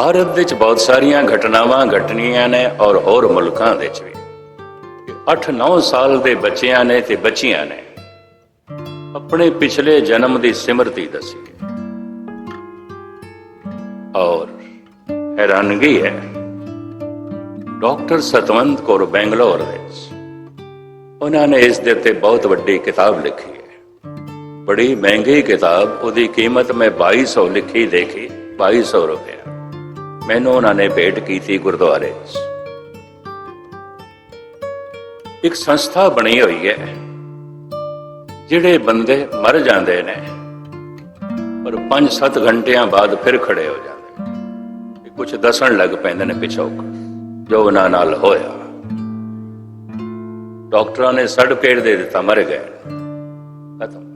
ਭਾਰਤ ਵਿੱਚ ਬਹੁਤ ਸਾਰੀਆਂ ਘਟਨਾਵਾਂ ਘਟਣੀਆਂ ਨੇ ਔਰ ਹੋਰ ਮੁਲਕਾਂ ਵਿੱਚ ਵੀ। 8-9 ਸਾਲ ਦੇ ਬੱਚਿਆਂ ਨੇ ਤੇ ਬੱਚੀਆਂ ਨੇ ਆਪਣੇ ਪਿਛਲੇ ਜਨਮ ਦੀ ਸਿਮਰਤੀ ਦੱਸੀ ਔਰ ਹੈਰਾਨਗੀ ਹੈ, ਡਾਕਟਰ ਸਤਵੰਤ ਕੌਰ ਬੈਂਗਲੌਰ ਦੇ ਉਹਨਾਂ ਨੇ ਇਸ ਦੇ ਉੱਤੇ ਬਹੁਤ ਵੱਡੀ ਕਿਤਾਬ ਲਿਖੀ ਹੈ। ਬੜੀ ਮਹਿੰਗੀ ਕਿਤਾਬ, ਉਹਦੀ ਕੀਮਤ ਮੈਂ 2200 ਲਿਖੀ ਦੇਖੀ 2200 ਰੁਪਏ ਮੈਨੂੰ ਉਹਨਾਂ ਨੇ ਭੇਟ ਕੀਤੀ ਗੁਰਦੁਆਰੇ ਇੱਕ ਸੰਸਥਾ ਬਣੀ ਹੋਈ ਹੈ, ਜਿਹੜੇ ਬੰਦੇ ਮਰ ਜਾਂਦੇ ਨੇ, ਪਰ 5-7 ਘੰਟਿਆਂ ਬਾਅਦ ਫਿਰ ਖੜੇ ਹੋ ਜਾਂਦੇ ਇਹ ਕੁਝ ਦੱਸਣ ਲੱਗ ਪੈਂਦੇ ਨੇ ਪਿਛੋਕ ਜੋ ਉਹਨਾਂ ਨਾਲ ਹੋਇਆ। ਡਾਕਟਰਾਂ ਨੇ ਸਰਟੀਫਿਕੇਟ ਦੇ ਦਿੱਤਾ, ਮਰ ਗਏ। ਖਤਮ।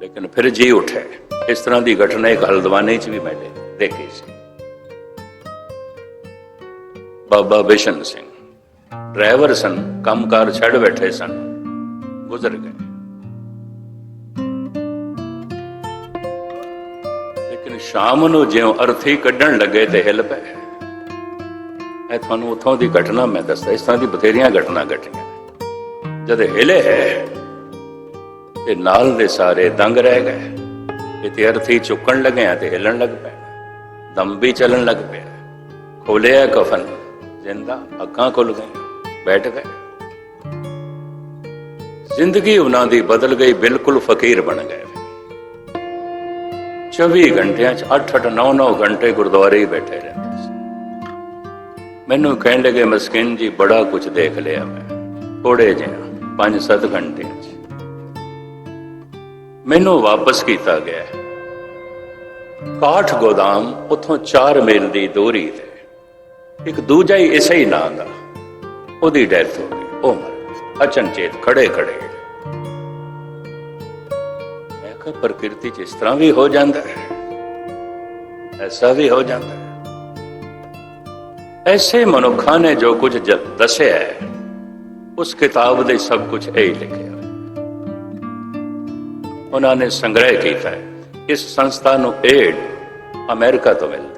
ਲੇਕਿਨ ਫਿਰ ਜੀ ਉੱਠੇ। ਇਸ ਤਰ੍ਹਾਂ ਦੀ ਘਟਨਾ ਇੱਕ ਹਲਦਵਾਨੀ ਚ ਵੀ ਮੈਂ ਦੇਖੀ ਸੀ। ਬਾਬਾ ਬਿਸ਼ਨ ਸਿੰਘ। ਡਰਾਈਵਰ ਸਨ, ਕੰਮਕਾਰ ਛੱਡ ਬੈਠੇ ਸਨ। ਗੁਜ਼ਰ ਗਏ। ਲੇਕਿਨ ਸ਼ਾਮ ਨੂੰ ਜਿਉਂ ਅਰਥੀ ਕੱਢਣ ਲੱਗੇ ਤੇ ਹਿੱਲ ਪਏ। ਇਹ ਤੁਹਾਨੂੰ ਉਥੋਂ ਦੀ ਘਟਨਾ ਮੈਂ ਦੱਸਦਾ, ਇਸ ਤਰ੍ਹਾਂ ਦੀ ਬਥੇਰੀਆਂ ਘਟਨਾ ਘਟੀਆਂ। ਜਦ ਹਿਲੇ ਤੇ ਨਾਲ ਦੇ ਸਾਰੇ ਦੰਗ ਰਹਿ ਗਏ। ਇਹ ਤੇ ਅਰਥੀ ਚੁੱਕਣ ਲੱਗੇ ਆ ਤੇ ਹਿੱਲਣ ਲੱਗ ਪਏ ਦਮ ਵੀ ਚੱਲਣ ਲੱਗ ਪਿਆ। ਖੋਲਿਆ ਕਫਨ। ਜ਼ਿੰਦਾ ਅੱਖਾਂ ਖੁੱਲ ਗਈਆਂ, ਬੈਠ ਗਏ। ਜ਼ਿੰਦਗੀ ਉਹਨਾਂ ਦੀ ਬਦਲ ਗਈ, ਬਿਲਕੁਲ ਫਕੀਰ ਬਣ ਗਏ। 24 ਘੰਟਿਆਂ ਚ 8-8 9-9 ਘੰਟੇ ਗੁਰਦੁਆਰੇ ਹੀ ਬੈਠੇ ਰਹਿੰਦੇ ਸੀ। ਮੈਨੂੰ ਕਹਿਣ ਲੱਗੇ, ਮਸਕਿਨ ਜੀ, ਬੜਾ ਕੁਝ ਦੇਖ ਲਿਆ ਮੈਂ ਥੋੜੇ ਜਿਹਾ 5-7 ਘੰਟਿਆਂ ਚ। ਮੈਨੂੰ ਵਾਪਸ ਕੀਤਾ ਗਿਆ। ਕਾਠ ਗੋਦਾਮ ਉਥੋਂ 4 ਮੀਲ ਦੀ ਦੂਰੀ ਤੇ ਇੱਕ ਦੂਜਾ ਹੀ ਇਸੇ ਹੀ ਨਾਂ ਦਾ। ਉਹਦੀ ਡੈਥ ਹੋ ਗਈ, ਉਹ ਮਰ ਅਚਨਚੇਤ ਖੜੇ ਖੜੇ। ਮੈਂ ਕਿਹਾ, ਪ੍ਰਕਿਰਤੀ ਚ ਇਸ ਤਰ੍ਹਾਂ ਵੀ ਹੋ ਜਾਂਦਾ ਹੈ। ਐਸਾ ਵੀ ਹੋ ਜਾਂਦਾ ਹੈ। ਐਸੇ ਮਨੁੱਖਾਂ ਨੇ ਜੋ ਕੁਝ ਦੱਸਿਆ ਹੈ, ਉਸ ਕਿਤਾਬ ਦੇ ਸਭ ਕੁਝ ਇਹ ਹੀ। ਲਿਖਿਆ ਉਹਨਾਂ ਨੇ ਸੰਗ੍ਰਹਿ ਕੀਤਾ ਇਸ ਸੰਸਥਾ ਨੂੰ ਏਡ ਅਮਰੀਕਾ ਤੋਂ ਮਿਲਦੀ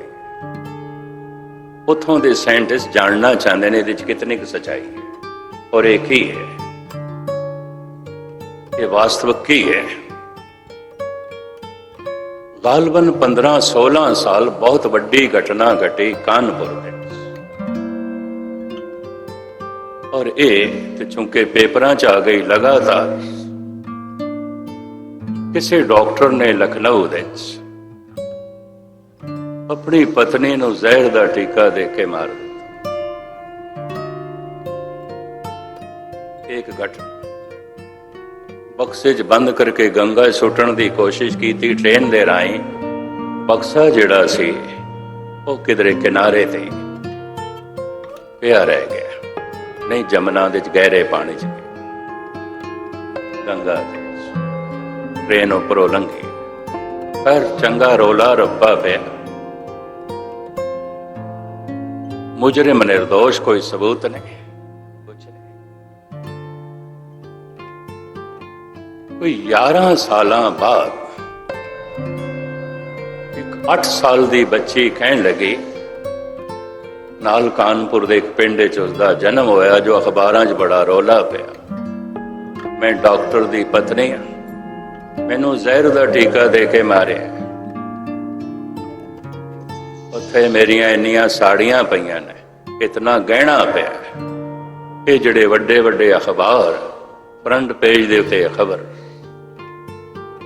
ਉਥੋਂ ਦੇ ਸਾਇੰਟਿਸਟ ਜਾਣਨਾ ਚਾਹੁੰਦੇ ਨੇ ਇਹਦੇ ਵਿੱਚ ਕਿਤਨੀ ਕੁ ਸਚਾਈ ਹੈ। ਔਰ ਇਹ ਕੀ ਹੈ? ਇਹ ਵਾਸਤਵਿਕ ਕੀ ਹੈ? ਗਾਲਬਨ 15-16 ਸਾਲ ਬਹੁਤ ਵੱਡੀ ਘਟਨਾ ਘਟੀ ਕਾਨਪੁਰ ਵਿੱਚ। ਔਰ ਇਹ ਤੇ ਚੁੰਕੇ ਪੇਪਰਾਂ 'ਚ ਆ ਗਈ ਲਗਾਤਾਰ। ਕਿਸੇ ਡਾਕਟਰ ਨੇ ਲਖਨਊ ਦੇ ਵਿੱਚ ਆਪਣੀ ਪਤਨੀ ਨੂੰ ਜ਼ਹਿਰ ਦਾ ਟੀਕਾ ਦੇ ਕੇ ਮਾਰ ਦਿੱਤਾ। ਇੱਕ ਘਟਨਾ। ਬਕਸੇ 'ਚ ਬੰਦ ਕਰਕੇ ਗੰਗਾ ਸੁੱਟਣ ਦੀ ਕੋਸ਼ਿਸ਼ ਕੀਤੀ ਟ੍ਰੇਨ ਦੇ ਰਾਹੀਂ। ਬਕਸਾ ਜਿਹੜਾ ਸੀ, ਉਹ ਕਿਧਰੇ ਕਿਨਾਰੇ ਤੇ ਪਿਆ ਰਹਿ ਗਿਆ। ਨਹੀਂ ਜਮਨਾ ਦੇ ਚ, ਗਹਿਰੇ ਪਾਣੀ 'ਚ ਗੰਗਾ ਟ੍ਰੇਨ ਉੱਪਰੋਂ ਲੰਘੀ। ਪਰ ਚੰਗਾ ਰੋਲਾ ਰੱਪਾ ਪਿਆ। ਮੁਜਰਮ ਨਿਰਦੋਸ਼ ਕੋਈ ਸਬੂਤ ਨਹੀਂ। ਕੁਛ ਨਹੀਂ ਕੋਈ 11 ਸਾਲਾਂ ਬਾਅਦ ਇੱਕ 8 ਸਾਲ ਦੀ ਬੱਚੀ ਕਹਿਣ ਲੱਗੀ, ਨਾਲ ਕਾਨਪੁਰ ਦੇ ਇੱਕ ਪਿੰਡ ਵਿੱਚ ਉਸਦਾ ਜਨਮ ਹੋਇਆ, ਜੋ ਅਖਬਾਰਾਂ 'ਚ ਬੜਾ ਰੌਲਾ ਪਿਆ। ਮੈਂ ਡਾਕਟਰ ਦੀ ਪਤਨੀ ਹਾਂ। ਮੈਨੂੰ ਜ਼ਹਿਰ ਦਾ ਟੀਕਾ ਦੇ ਕੇ ਮਾਰਿਆ। ਉੱਥੇ ਮੇਰੀਆਂ ਇੰਨੀਆਂ ਸਾੜੀਆਂ ਪਈਆਂ ਨੇ, ਇਤਨਾ ਗਹਿਣਾ ਪਿਆ ਇਹ ਜਿਹੜੇ ਵੱਡੇ ਵੱਡੇ ਅਖਬਾਰ ਫਰੰਟ ਪੇਜ ਦੇ ਉੱਤੇ ਖਬਰ,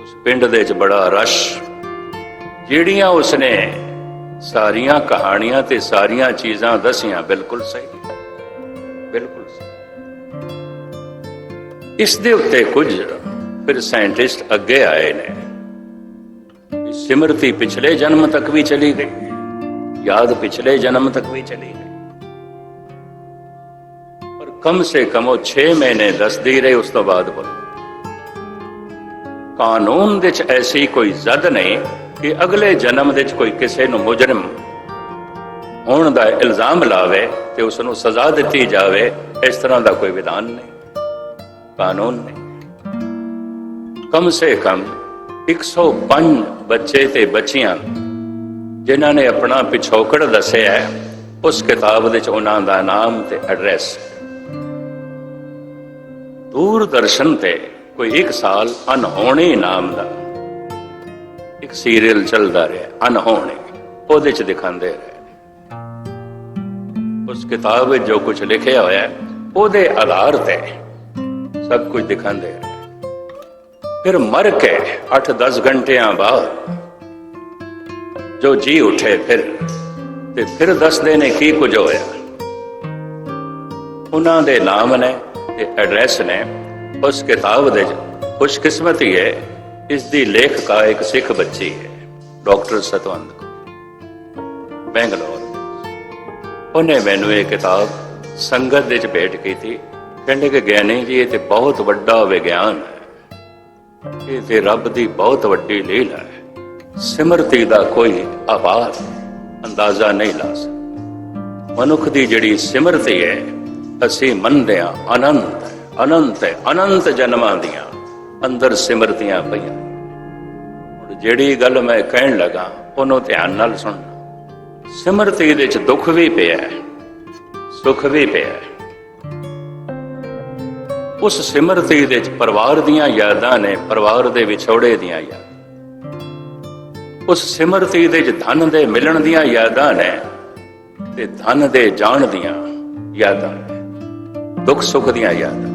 ਉਸ ਪਿੰਡ ਦੇ ਵਿੱਚ ਬੜਾ ਰਸ਼। ਜਿਹੜੀਆਂ ਉਸਨੇ ਸਾਰੀਆਂ ਕਹਾਣੀਆਂ ਤੇ ਸਾਰੀਆਂ ਚੀਜ਼ਾਂ ਦਸੀਆਂ, ਬਿਲਕੁਲ ਸਹੀ। ਬਿਲਕੁਲ ਸਹੀ। ਇਸ ਦੇ ਉੱਤੇ ਕੁਝ ਫਿਰ ਸਾਇੰਟਿਸਟ ਅੱਗੇ ਆਏ ਨੇ। ਸਿਮਰਤੀ ਪਿਛਲੇ ਜਨਮ ਤੱਕ ਵੀ ਚਲੀ ਗਈ। ਯਾਦ ਪਿਛਲੇ ਜਨਮ ਤੱਕ ਵੀ ਚਲੀ ਗਈ। ਪਰ ਕਮ ਸੇ ਕਮ ਉਹ 6 ਮਹੀਨੇ ਦੱਸਦੀ ਰਹੀ ਉਸ ਤੋਂ ਬਾਅਦ ਬੋਲ। ਕਾਨੂੰਨ ਦੇ ਐਸੀ ਕੋਈ ਜ਼ਦ ਨਹੀਂ ਕਿ ਅਗਲੇ ਜਨਮ ਦੇ ਕੋਈ ਕਿਸੇ ਨੂੰ ਮੁਜਰਮ ਹੋਣ ਦਾ ਇਲਜ਼ਾਮ ਲਾਵੇ ਤੇ ਉਸ ਨੂੰ ਸਜ਼ਾ ਦਿੱਤੀ ਜਾਵੇ, ਇਸ ਤਰ੍ਹਾਂ ਦਾ ਕੋਈ ਵਿਧਾਨ ਨਹੀਂ, ਕਾਨੂੰਨ ਨਹੀਂ। ਕਮ ਸੇ ਕਮ 105 ਬੱਚੇ ਤੇ ਬੱਚੀਆਂ ਜਿਨ੍ਹਾਂ ਨੇ ਆਪਣਾ ਪਿਛੋਕੜ ਦੱਸਿਆ ਹੈ, ਉਸ ਕਿਤਾਬ ਵਿੱਚ ਉਹਨਾਂ ਦਾ ਨਾਮ ਤੇ ਐਡਰੈਸ ਦੂਰਦਰਸ਼ਨ ਤੇ ਕੋਈ ਇੱਕ ਸਾਲ ਅਨਹੋਣੀ ਨਾਮ ਦਾ ਇੱਕ ਸੀਰੀਅਲ ਚੱਲਦਾ ਰਿਹਾ ਅਨਹੋਣੀ ਉਹਦੇ ਚ ਦਿਖਾਉਂਦੇ ਰਹੇ। ਉਸ ਕਿਤਾਬ ਵਿੱਚ ਜੋ ਕੁਝ ਲਿਖਿਆ ਹੋਇਆ ਹੈ ਉਹਦੇ ਆਧਾਰ ਤੇ ਸਭ ਕੁਝ ਦਿਖਾਉਂਦੇ ਰਹੇ। ਫਿਰ ਮਰ ਕੇ 8-10 ਘੰਟਿਆਂ ਬਾਅਦ ਜੋ ਜੀ ਉਠੇ ਫਿਰ, ਤੇ ਫਿਰ ਦੱਸਦੇ ਨੇ ਕੀ ਕੁਝ ਹੋਇਆ। ਉਹਨਾਂ ਦੇ ਨਾਮ ਨੇ ਤੇ ਐਡਰੈਸ ਨੇ, ਉਸ ਕਿਤਾਬ ਦੇ ਖੁਸ਼ਕਿਸਮਤੀ ਹੈ ਇਸ ਦੀ ਲੇਖਕਾ ਇੱਕ ਸਿੱਖ ਬੱਚੀ ਹੈ, ਡਾਕਟਰ ਸਤਵੰਤ ਬੈਂਗਲੌਰ। ਉਹਨੇ ਮੈਨੂੰ ਇਹ ਕਿਤਾਬ ਸੰਗਤ ਦੇ ਵਿੱਚ ਭੇਟ ਕੀਤੀ, ਕਹਿੰਦੇ ਕਿ ਗਿਆਨੀ ਜੀ, ਇਹ ਤੇ ਬਹੁਤ ਵੱਡਾ ਵਿਗਿਆਨ ਹੈ। ਇਹ ਤੇ ਰੱਬ ਦੀ ਬਹੁਤ ਵੱਡੀ ਲੀਲਾ ਹੈ। ਸਿਮਰਤੀ ਦਾ ਕੋਈ ਆਵਾਜ਼ ਅੰਦਾਜ਼ਾ ਨਹੀਂ ਲਾ ਸਕਦਾ। ਮਨੁੱਖ ਦੀ ਜਿਹੜੀ ਸਿਮਰਤੀ ਹੈ, ਅਸੀਂ ਮੰਨਦੇ ਹਾਂ ਅਨੰਤ ਅਨੰਤ ਅਨੰਤ ਜਨਮਾਂ ਦੀਆਂ ਅੰਦਰ ਸਿਮਰਤੀਆਂ ਪਈਆਂ। ਹੁਣ ਜਿਹੜੀ ਗੱਲ ਮੈਂ ਕਹਿਣ ਲੱਗਾ, ਉਹਨੂੰ ਧਿਆਨ ਨਾਲ ਸੁਣ ਸਿਮਰਤੀ ਦੇ ਵਿੱਚ ਦੁੱਖ ਵੀ ਪਿਆ ਹੈ, ਸੁੱਖ ਵੀ ਪਿਆ ਹੈ। ਉਸ ਸਿਮਰਤੀ ਦੇ ਵਿੱਚ ਪਰਿਵਾਰ ਦੀਆਂ ਯਾਦਾਂ ਨੇ ਪਰਿਵਾਰ ਦੇ ਵਿਛੋੜੇ ਦੀਆਂ ਯਾਦਾਂ। ਉਸ ਸਿਮਰਤੀ ਦੇ ਵਿੱਚ ਧਨ ਦੇ ਮਿਲਣ ਦੀਆਂ ਯਾਦਾਂ ਨੇ ਤੇ ਧਨ ਦੇ ਜਾਣ ਦੀਆਂ ਯਾਦਾਂ ਦੁੱਖ ਸੁੱਖ ਦੀਆਂ ਯਾਦਾਂ।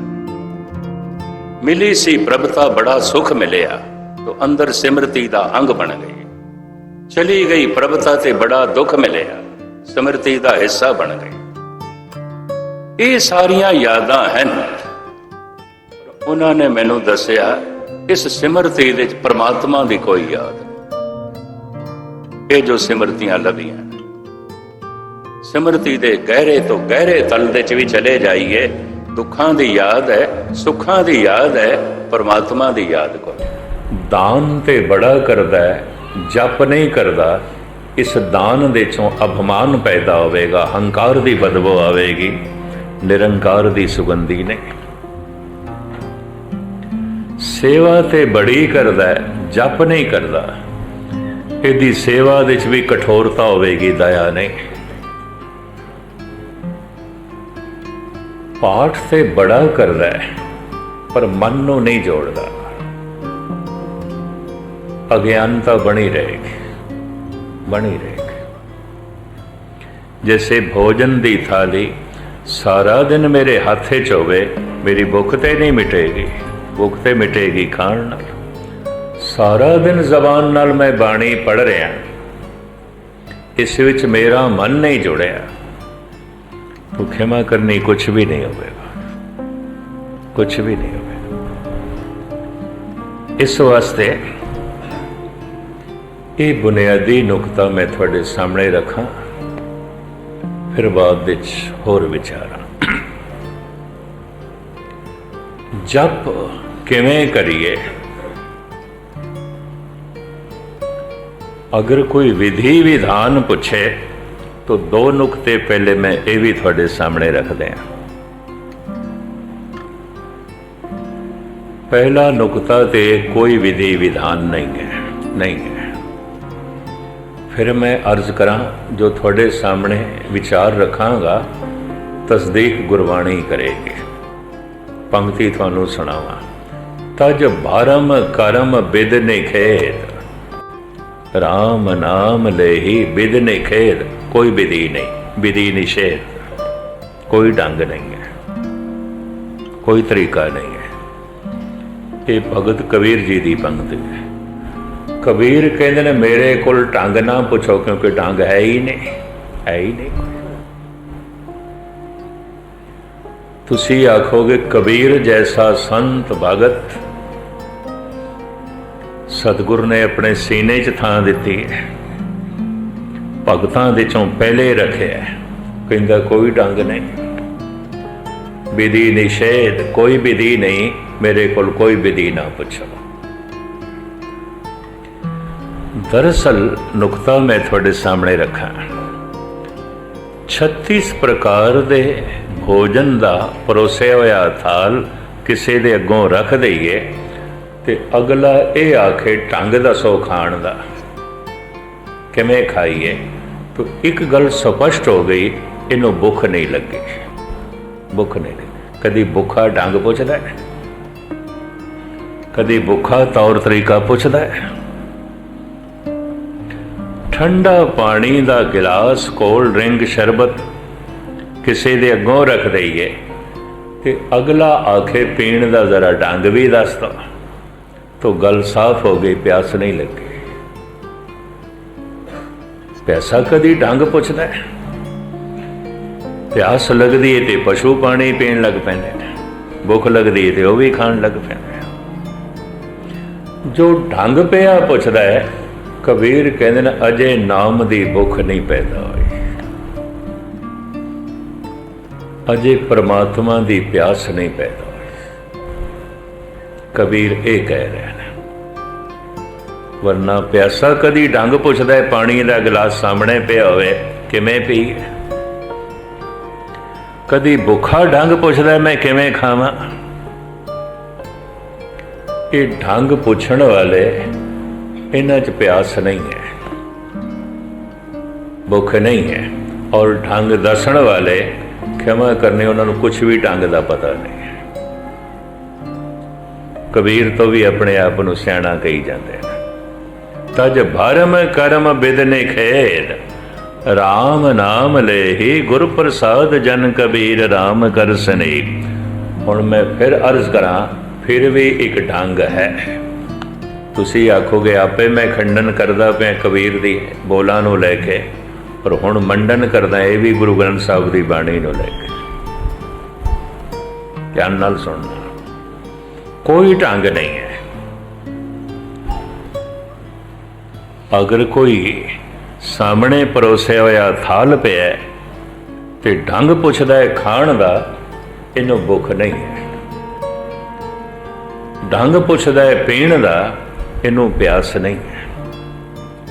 ਮਿਲੀ ਸੀ ਪ੍ਰਭਤਾ ਬੜਾ ਸੁਖ ਮਿਲਿਆ, ਤੋ ਅੰਦਰ ਸਿਮਰਤੀ ਦਾ ਅੰਗ ਬਣ ਗਈ। ਚਲੀ ਗਈ ਪ੍ਰਭਤਾ ਤੇ ਬੜਾ ਦੁੱਖ ਮਿਲਿਆ, ਸਿਮਰਤੀ ਦਾ ਹਿੱਸਾ ਬਣ ਗਈ। ਇਹ ਸਾਰੀਆਂ ਯਾਦਾਂ ਹਨ। ਉਹਨਾਂ ਨੇ ਮੈਨੂੰ ਦੱਸਿਆ, ਇਸ ਸਿਮਰਤੀ ਦੇ ਵਿੱਚ ਪ੍ਰਮਾਤਮਾ ਦੀ ਕੋਈ ਯਾਦ ਇਹ ਜੋ ਸਿਮਰਤੀਆਂ ਲੱਭੀਆਂ। ਸਿਮਰਤੀ ਦੇ ਗਹਿਰੇ ਤੋਂ ਗਹਿਰੇ ਤਲ ਦੇ ਚ ਵੀ ਚਲੇ ਜਾਈਏ। ਦੁੱਖਾਂ ਦੀ ਯਾਦ ਹੈ, ਸੁੱਖਾਂ ਦੀ ਯਾਦ ਹੈ, ਪਰਮਾਤਮਾ ਦੀ ਯਾਦ ਕਰੋ ਦਾਨ ਤੇ ਬੜਾ ਕਰਦਾ ਹੈ, ਜਪ ਨਹੀਂ ਕਰਦਾ। ਇਸ ਦਾਨ ਦੇ ਚੋਂ ਅਭਮਾਨ ਪੈਦਾ ਹੋਵੇਗਾ, ਹੰਕਾਰ ਦੀ ਬਦਬੂ ਆਵੇਗੀ। ਨਿਰੰਕਾਰ ਦੀ ਸੁਗੰਧੀ ਨਹੀਂ। ਸੇਵਾ ਤੇ ਬੜੀ ਕਰਦਾ ਜਪ ਨਹੀਂ ਕਰਦਾ। ਇਹਦੀ ਸੇਵਾ ਦੇ ਵਿੱਚ ਵੀ ਕਠੋਰਤਾ ਹੋਵੇਗੀ, ਦਇਆ ਨਹੀਂ। ਪਾਠ ਤੇ ਬੜਾ ਕਰਦਾ ਹੈ, ਪਰ ਮਨ ਨੂੰ ਨਹੀਂ ਜੋੜਦਾ। ਅਗਿਆਨਤਾ ਬਣੀ ਰਹੇਗੀ ਬਣੀ ਰਹੇਗੀ। ਜੈਸੇ ਭੋਜਨ ਦੀ ਥਾਲੀ ਸਾਰਾ ਦਿਨ ਮੇਰੇ ਹੱਥੇ 'ਚ ਹੋਵੇ, ਮੇਰੀ ਭੁੱਖ ਤੇ ਨਹੀਂ ਮਿਟੇਗੀ, ਭੁੱਖ ਤੇ ਮਿਟੇਗੀ ਖਾਣ ਨਾਲ। ਸਾਰਾ ਦਿਨ ਜ਼ਬਾਨ ਨਾਲ ਮੈਂ ਬਾਣੀ ਪੜ ਰਿਹਾ। ਇਸ ਵਿੱਚ ਮੇਰਾ ਮਨ ਨਹੀਂ ਜੁੜਿਆ। ਤੂੰ ਖਿਮਾ ਕਰਨੀ ਕੁਝ ਵੀ ਨਹੀਂ ਹੋਵੇਗਾ। ਕੁਝ ਵੀ ਨਹੀਂ ਹੋਵੇਗਾ। ਇਸ ਵਾਸਤੇ ਇਹ ਬੁਨਿਆਦੀ ਨੁਕਤਾ ਮੈਂ ਤੁਹਾਡੇ ਸਾਹਮਣੇ ਰੱਖਾਂ। ਫਿਰ ਬਾਅਦ ਵਿੱਚ ਹੋਰ ਵਿਚਾਰਾਂ ਜਪ ਕਿਵੇਂ ਕਰੀਏ? ਅਗਰ ਕੋਈ ਵਿਧੀ ਵਿਧਾਨ ਪੁੱਛੇ, ਤਾਂ ਦੋ ਨੁਕਤੇ ਪਹਿਲੇ ਮੈਂ ਇਹ ਵੀ ਤੁਹਾਡੇ ਸਾਹਮਣੇ ਰੱਖਦੇ ਹਾਂ। ਪਹਿਲਾ ਨੁਕਤਾ ਤੇ ਕੋਈ ਵਿਧੀ ਵਿਧਾਨ ਨਹੀਂ ਹੈ ਨਹੀਂ ਹੈ। ਫਿਰ ਮੈਂ ਅਰਜ਼ ਕਰਾਂ, ਜੋ ਤੁਹਾਡੇ ਸਾਹਮਣੇ ਵਿਚਾਰ ਰੱਖਾਂਗਾ, ਤਸਦੀਕ ਗੁਰਬਾਣੀ ਕਰੇਗੀ। ਪੰਕਤੀ ਤੁਹਾਨੂੰ ਸੁਣਾਵਾਂ। ਤਜ ਭਾਰਮ ਕਰਮ ਬਿਦ ਨਿਖੇਦ ਰਾਮ ਨਾਮ ਲੈਹੀ ਬਿਦ ਨਿਖੇਦ ਕੋਈ ਵਿਧੀ ਨਹੀਂ ਵਿਧੀ ਨਿਸ਼ੇਧ ਕੋਈ ਢੰਗ ਨਹੀਂ ਹੈ, ਕੋਈ ਤਰੀਕਾ ਨਹੀਂ ਹੈ। ਇਹ ਭਗਤ ਕਬੀਰ ਜੀ ਦੀ ਪੰਕਤੀ ਹੈ। ਕਬੀਰ ਕਹਿੰਦੇ ਨੇ, ਮੇਰੇ ਕੋਲ ਢੰਗ ਨਾ ਪੁੱਛੋ, ਕਿਉਂਕਿ ਢੰਗ ਹੈ ਹੀ ਨਹੀਂ, ਹੈ ਹੀ ਨਹੀਂ ਤੁਸੀਂ ਆਖੋਗੇ, ਕਬੀਰ ਜੈਸਾ ਸੰਤ ਭਗਤ ਸਤਿਗੁਰ ਨੇ ਆਪਣੇ ਸੀਨੇ 'ਚ ਥਾਂ ਦਿੱਤੀ ਹੈ। ਭਗਤਾਂ ਦੇ ਚੋਂ ਪਹਿਲੇ ਰੱਖਿਆ ਕਹਿੰਦਾ ਕੋਈ ਡੰਗ ਨਹੀਂ। ਵਿਧੀ ਨਿਸ਼ੇਧ, ਕੋਈ ਵਿਧੀ ਨਹੀਂ। ਮੇਰੇ ਕੋਲ ਕੋਈ ਵਿਧੀ ਨਾ ਪੁੱਛੋ। ਦਰਅਸਲ ਨੁਕਤਾ ਮੈਂ ਤੁਹਾਡੇ ਸਾਹਮਣੇ ਰੱਖਾਂ। 36 ਪ੍ਰਕਾਰ ਦੇ ਭੋਜਨ ਦਾ ਪਰੋਸਿਆ ਹੋਇਆ ਥਾਲ ਕਿਸੇ ਦੇ ਅੱਗੋਂ ਰੱਖ ਦਈਏ। ਤੇ ਅਗਲਾ ਇਹ ਆਖੇ ਢੰਗ ਦੱਸੋ ਖਾਣ ਦਾ। ਕਿਵੇਂ ਖਾਈਏ? ਤਾਂ ਇੱਕ ਗੱਲ ਸਪਸ਼ਟ ਹੋ ਗਈ, ਇਹਨੂੰ ਭੁੱਖ ਨਹੀਂ ਲੱਗੀ। ਭੁੱਖ ਨਹੀਂ ਕਦੀ ਭੁੱਖਾ ਢੰਗ ਪੁੱਛਦਾ ਹੈ? ਕਦੀ ਭੁੱਖਾ ਤੌਰ ਤਰੀਕਾ ਪੁੱਛਦਾ ਹੈ? ਠੰਡਾ ਪਾਣੀ ਦਾ ਗਿਲਾਸ, ਕੋਲਡ ਡਰਿੰਕ, ਸ਼ਰਬਤ ਕਿਸੇ ਦੇ ਅੱਗੋਂ ਰੱਖ ਦਈਏ ਤੇ ਅਗਲਾ ਆਖੇ, ਪੀਣ ਦਾ ਜ਼ਰਾ ਢੰਗ ਵੀ ਦੱਸਦਾ ਤੋ ਗੱਲ ਸਾਫ਼ ਹੋ ਗਈ, ਪਿਆਸ ਨਹੀਂ ਲੱਗੀ। ਪਿਆਸਾ ਕਦੀ ਢੰਗ ਪੁੱਛਦਾ ਹੈ? ਪਿਆਸ ਲੱਗਦੀ ਹੈ ਤੇ ਪਸ਼ੂ ਪਾਣੀ ਪੀਣ ਲੱਗ ਪੈਂਦੇ ਨੇ। ਭੁੱਖ ਲੱਗਦੀ ਹੈ ਤੇ ਉਹ ਵੀ ਖਾਣ ਲੱਗ ਪੈਂਦੇ ਜੋ ਢੰਗ ਪਿਆ ਪੁੱਛਦਾ ਹੈ, ਕਬੀਰ ਕਹਿੰਦੇ ਨੇ, ਅਜੇ ਨਾਮ ਦੀ ਭੁੱਖ ਨਹੀਂ ਪੈਦਾ ਹੋਈ। ਅਜੇ ਪ੍ਰਮਾਤਮਾ ਦੀ ਪਿਆਸ ਨਹੀਂ ਪੈਦਾ ਕਬੀਰ ਇਹ ਕਹਿ ਰਿਹਾ ਨੇ ਵਰਨਾ ਪਿਆਸਾ ਕਦੀ ਡੰਗ ਪੁੱਛਦਾ ਹੈ, ਪਾਣੀ ਦਾ ਗਲਾਸ ਸਾਹਮਣੇ ਪਿਆ ਹੋਵੇ, ਕਿਵੇਂ ਪੀ? ਕਦੀ ਭੁੱਖਾ ਡੰਗ ਪੁੱਛਦਾ ਮੈਂ ਕਿਵੇਂ ਖਾਵਾਂ? ਇਹ ਢੰਗ ਪੁੱਛਣ ਵਾਲੇ ਇਹਨਾਂ 'ਚ ਪਿਆਸ ਨਹੀਂ ਹੈ। ਭੁੱਖ ਨਹੀਂ ਹੈ। ਔਰ ਢੰਗ ਦੱਸਣ ਵਾਲੇ ਖਿਮਾ ਕਰਨੇ ਉਹਨਾਂ ਨੂੰ ਕੁਝ ਵੀ ਢੰਗ ਦਾ ਪਤਾ ਨਹੀਂ ਹੈ। ਕਬੀਰ ਤੋਂ ਵੀ ਆਪਣੇ ਆਪ ਨੂੰ ਸਿਆਣਾ ਕਹੀ ਜਾਂਦੇ ਨੇ ਤਜ ਭਰਮ ਕਰਮ ਬਿਦਨੇ ਖੇਦ RAM ਨਾਮ ਲੈਹੀ ਗੁਰ ਪ੍ਰਸਾਦ ਜਨ ਕਬੀਰ RAM ਕਰ ਸਨੇ ਹੁਣ ਮੈਂ ਫਿਰ ਅਰਜ਼ ਕਰਾਂ, ਫਿਰ ਵੀ ਇੱਕ ਢੰਗ ਹੈ। ਤੁਸੀਂ ਆਖੋਗੇ, ਆਪੇ ਮੈਂ ਖੰਡਨ ਕਰਦਾ ਪਿਆ ਕਬੀਰ ਦੀ ਬੋਲਾਂ ਨੂੰ ਲੈ ਕੇ, ਪਰ ਹੁਣ ਮੰਡਨ ਕਰਦਾ ਇਹ ਵੀ ਗੁਰੂ ਗ੍ਰੰਥ ਸਾਹਿਬ ਦੀ ਬਾਣੀ ਨੂੰ ਲੈ ਕੇ। ਧਿਆਨ ਨਾਲ ਸੁਣਨਾ। ਕੋਈ ਢੰਗ ਨਹੀਂ ਹੈ। ਅਗਰ ਕੋਈ ਸਾਹਮਣੇ ਪਰੋਸਿਆ ਹੋਇਆ ਥਾਲ ਪਿਆ ਹੈ ਤੇ ਢੰਗ ਪੁੱਛਦਾ ਹੈ ਖਾਣ ਦਾ, ਇਹਨੂੰ ਭੁੱਖ ਨਹੀਂ ਹੈ। ਢੰਗ ਪੁੱਛਦਾ ਹੈ ਪੀਣ ਦਾ, ਇਹਨੂੰ ਪਿਆਸ ਨਹੀਂ ਹੈ।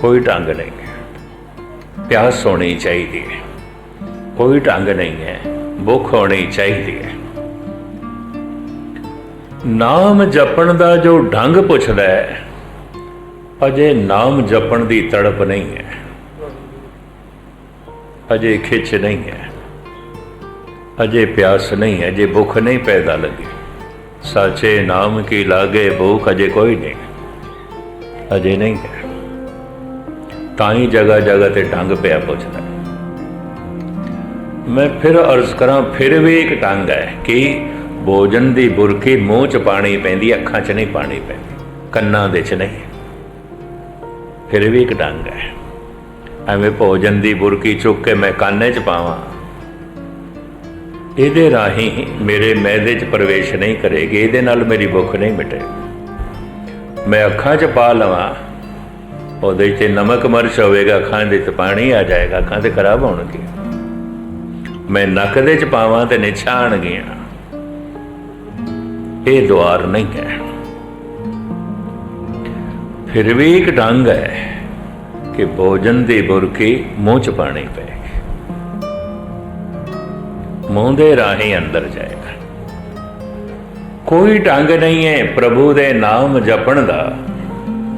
ਕੋਈ ਢੰਗ ਨਹੀਂ ਹੈ। ਪਿਆਸ ਹੋਣੀ ਚਾਹੀਦੀ ਹੈ। ਕੋਈ ਢੰਗ ਨਹੀਂ ਹੈ। ਭੁੱਖ ਹੋਣੀ ਚਾਹੀਦੀ ਹੈ। ਨਾਮ ਜਪਣ ਦਾ ਜੋ ਢੰਗ ਪੁੱਛਦਾ ਹੈ, ਅਜੇ ਨਾਮ ਜਪਣ ਦੀ ਤੜਪ ਨਹੀਂ ਹੈ। ਅਜੇ ਖਿੱਚ ਨਹੀਂ ਹੈ। ਅਜੇ ਪਿਆਸ ਨਹੀਂ ਹੈ, ਅਜੇ ਭੁੱਖ ਨਹੀਂ ਪੈਦਾ ਲੱਗੀ। ਸਾਚੇ ਨਾਮ ਕੀ ਲਾਗੇ ਭੁੱਖ ਅਜੇ ਕੋਈ ਨਹੀਂ। ਅਜੇ ਨਹੀਂ ਹੈ। ਤਾਂ ਹੀ ਜਗ੍ਹਾ ਜਗ੍ਹਾ ਤੇ ਢੰਗ ਪਿਆ ਪੁੱਛਦਾ ਮੈਂ ਫਿਰ ਅਰਜ਼ ਕਰਾਂ, ਫਿਰ ਵੀ ਇੱਕ ਢੰਗ ਹੈ ਕਿ ਭੋਜਨ ਦੀ ਬੁਰਕੀ ਮੂੰਹ 'ਚ ਪਾਣੀ ਪੈਂਦੀ, ਅੱਖਾਂ 'ਚ ਨਹੀਂ ਪਾਣੀ ਪੈਂਦੀ, ਕੰਨਾਂ ਦੇ 'ਚ ਨਹੀਂ। ਫਿਰ ਵੀ ਇੱਕ ਡੰਗ ਹੈ। ਐਵੇਂ ਭੋਜਨ ਦੀ ਬੁਰਕੀ ਚੁੱਕ ਕੇ ਮੈਂ ਕਾਨੇ 'ਚ ਪਾਵਾਂ। ਇਹਦੇ ਰਾਹੀਂ ਮੇਰੇ ਮੈਦੇ 'ਚ ਪ੍ਰਵੇਸ਼ ਨਹੀਂ ਕਰੇਗੀ, ਇਹਦੇ ਨਾਲ ਮੇਰੀ ਭੁੱਖ ਨਹੀਂ ਮਿਟੇਗੀ। ਮੈਂ ਅੱਖਾਂ 'ਚ ਪਾ ਲਵਾਂ, ਉਹਦੇ 'ਚ ਨਮਕ ਮਰਚ ਹੋਵੇਗਾ, ਅੱਖਾਂ ਦੇ 'ਚ ਪਾਣੀ ਆ ਜਾਏਗਾ, ਅੱਖਾਂ ਤੇ ਖਰਾਬ ਹੋਣਗੇ ਮੈਂ ਨੱਕ ਦੇ 'ਚ ਪਾਵਾਂ ਤੇ ਨਿਛਾਣਗੀਆਂ। ਇਹ ਦੁਆਰ ਨਹੀਂ ਹੈ। ਫਿਰ ਵੀ ਇੱਕ ਢੰਗ ਹੈ ਕਿ ਭੋਜਨ ਦੀ ਬੁਰਕੀ ਮੂੰਹ 'ਚ ਪਾਣੀ ਪਏਗੀ ਮੂੰਹ ਦੇ ਰਾਹੀਂ ਅੰਦਰ ਜਾਏਗਾ। ਕੋਈ ਢੰਗ ਨਹੀਂ ਹੈ, ਪ੍ਰਭੂ ਦੇ ਨਾਮ ਜਪਣ ਦਾ।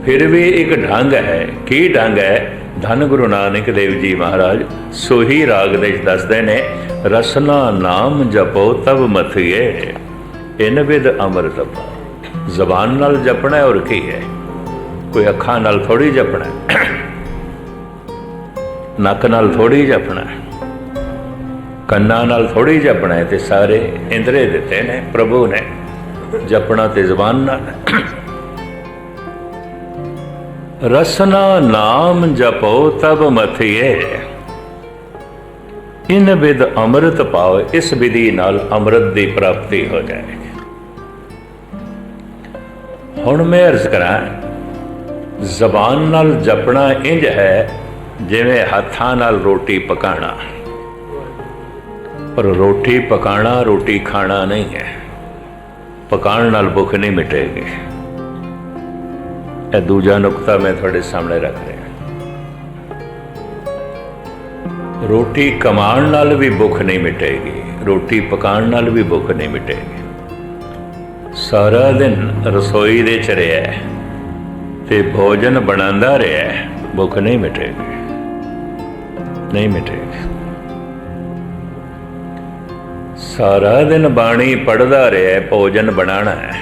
ਫਿਰ ਵੀ ਇੱਕ ਢੰਗ ਹੈ। ਕੀ ਢੰਗ ਹੈ? ਧੰਨ ਗੁਰੂ ਨਾਨਕ ਦੇਵ ਜੀ ਮਹਾਰਾਜ, ਸੋਹੀ ਰਾਗ ਦੇ ਦੱਸਦੇ ਨੇ, ਰਸਨਾ ਨਾਮ ਜਪੋ ਤਬ ਮਥਿਏ। ਇਨ ਵਿਦ ਅੰਮ੍ਰਿਤ। ਪਾਓ ਜ਼ਬਾਨ ਨਾਲ ਜਪਣਾ ਔਰ ਕੀ ਹੈ? ਕੋਈ ਅੱਖਾਂ ਨਾਲ ਥੋੜੀ ਜਪਣਾ। ਨੱਕ ਨਾਲ ਥੋੜੀ ਜਪਣਾ। ਕੰਨਾਂ ਨਾਲ ਥੋੜੀ ਜਪਣਾ ਤੇ ਸਾਰੇ ਇੰਦਰੇ ਦਿੱਤੇ ਨੇ, ਪ੍ਰਭੂ ਨੇ। ਜਪਣਾ ਤੇ ਜ਼ਬਾਨ ਨਾਲ। ਰਸਨਾ ਨਾਮ ਜਪੋ ਤਬ ਮਥਿਏ। ਇਨ ਵਿਦ ਅੰਮ੍ਰਿਤ ਪਾਓ, ਇਸ ਵਿਧੀ ਨਾਲ ਅੰਮ੍ਰਿਤ ਦੀ ਪ੍ਰਾਪਤੀ ਹੋ ਜਾਏਗੀ ਹੁਣ ਮੈਂ ਅਰਜ਼ ਕਰਾਂ, ਜ਼ਬਾਨ ਨਾਲ ਜਪਣਾ ਇੰਜ ਹੈ ਜਿਵੇਂ ਹੱਥਾਂ ਨਾਲ ਰੋਟੀ ਪਕਾਣਾ। ਪਰ ਰੋਟੀ ਪਕਾਣਾ, ਰੋਟੀ ਖਾਣਾ ਨਹੀਂ ਹੈ। ਪਕਾਉਣ ਨਾਲ ਭੁੱਖ ਨਹੀਂ ਮਿਟੇਗੀ। ਇਹ ਦੂਜਾ ਨੁਕਤਾ ਮੈਂ ਤੁਹਾਡੇ ਸਾਹਮਣੇ ਰੱਖ ਰਿਹਾ। ਰੋਟੀ ਕਮਾਉਣ ਨਾਲ ਵੀ ਭੁੱਖ ਨਹੀਂ ਮਿਟੇਗੀ, ਰੋਟੀ ਪਕਾਉਣ ਨਾਲ ਵੀ ਭੁੱਖ ਨਹੀਂ ਮਿਟੇਗੀ। ਸਾਰਾ ਦਿਨ ਰਸੋਈ ਦੇ ਚ ਰਿਹਾ ਤੇ ਭੋਜਨ ਬਣਾਉਂਦਾ ਰਿਹਾ ਹੈ, ਭੁੱਖ ਨਹੀਂ ਮਿਟੇਗੀ। ਨਹੀਂ ਮਿਟੇਗੀ। ਸਾਰਾ ਦਿਨ ਬਾਣੀ ਪੜਦਾ ਰਿਹਾ ਭੋਜਨ ਬਣਾਣਾ ਹੈ।